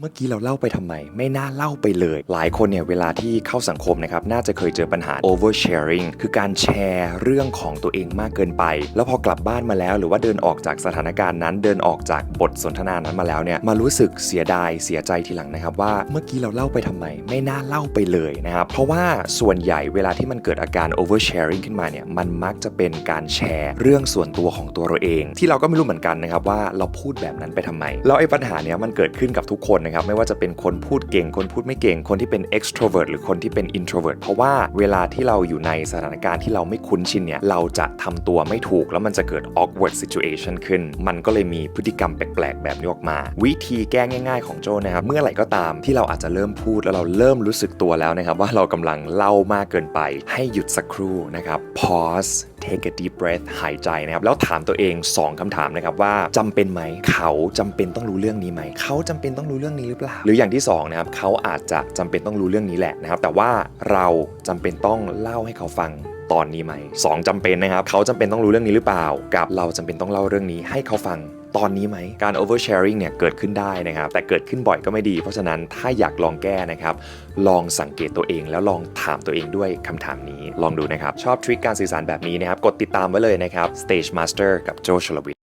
เมื่อกี้เราเล่าไปทำไม ไม่น่าเล่าไปเลย หลายคนเนี่ยเวลาที่เข้าสังคมนะครับ น่าจะเคยเจอปัญหา oversharing คือการแชร์เรื่องของตัวเองมากเกินไป แล้วพอกลับบ้านมาแล้ว หรือว่าเดินออกจากสถานการณ์นั้น เดินออกจากบทสนทนานั้นมาแล้วเนี่ยมารู้สึกเสียดายเสียใจทีหลังนะครับ ว่าเมื่อกี้เราเล่าไปทำไม ไม่น่าเล่าไปเลยนะครับเพราะว่าส่วนใหญ่เวลาที่มันเกิดอาการ oversharing ขึ้นมาเนี่ยมันมักจะเป็นการแชร์เรื่องส่วนตัวของตัวเราเอง ที่เราก็ไม่รู้เหมือนกันนะครับว่าเราพูดแบบนั้นไปทำไมแล้วไอ้ปัญหาเนี้ยมันเกิดขึ้นกับทุกคนนะครับไม่ว่าจะเป็นคนพูดเก่ง คนพูดไม่เก่ง คนที่เป็น extrovert หรือคนที่เป็น introvert เพราะว่าเวลาที่เราอยู่ในสถานการณ์ที่เราไม่คุ้นชินเนี่ยเราจะทำตัวไม่ถูกแล้วมันจะเกิด awkward situation ขึ้น มันก็เลยมีพฤติกรรมแปลกๆ แบบนี้ออกมา วิธีแก้ง่าย ๆ ของโจนะครับเมื่อไหร่ก็ตามที่เราอาจจะเริ่มพูดแล้วเราเริ่มรู้สึกตัวแล้วนะครับว่าเรากำลังเล่ามากเกินไป ให้หยุดสักครู่นะครับ pause take a deep breath หายใจนะครับ แล้วถามตัวเอง 2คำถามนะครับว่าจำเป็นไหม เขาจำเป็นต้องรู้เรื่องนี้ไหม เขาจำเป็นต้องรู้เรื่องนี้หรือเปล่า หรืออย่างที่2นะครับ เขาอาจจะจำเป็นต้องรู้เรื่องนี้แหละนะครับ แต่ว่าเราจำเป็นต้องเล่าให้เขาฟัง ตอนนี้ไหมสองจำเป็นนะครับ เขาจำเป็นต้องรู้เรื่องนี้หรือเปล่า กับเราจำเป็นต้องเล่าเรื่องนี้ให้เขาฟังตอนนี้ไหม การ oversharing เนี่ยเกิดขึ้นได้นะครับ แต่เกิดขึ้นบ่อยก็ไม่ดี เพราะฉะนั้นถ้าอยากลองแก้นะครับ ลองสังเกตตัวเองแล้วลองถามตัวเองด้วยคำถามนี้ ลองดูนะครับ ชอบทริคการสื่อสารแบบนี้นะครับ กดติดตามไว้เลยนะครับ Stage Master กับโจชลวิท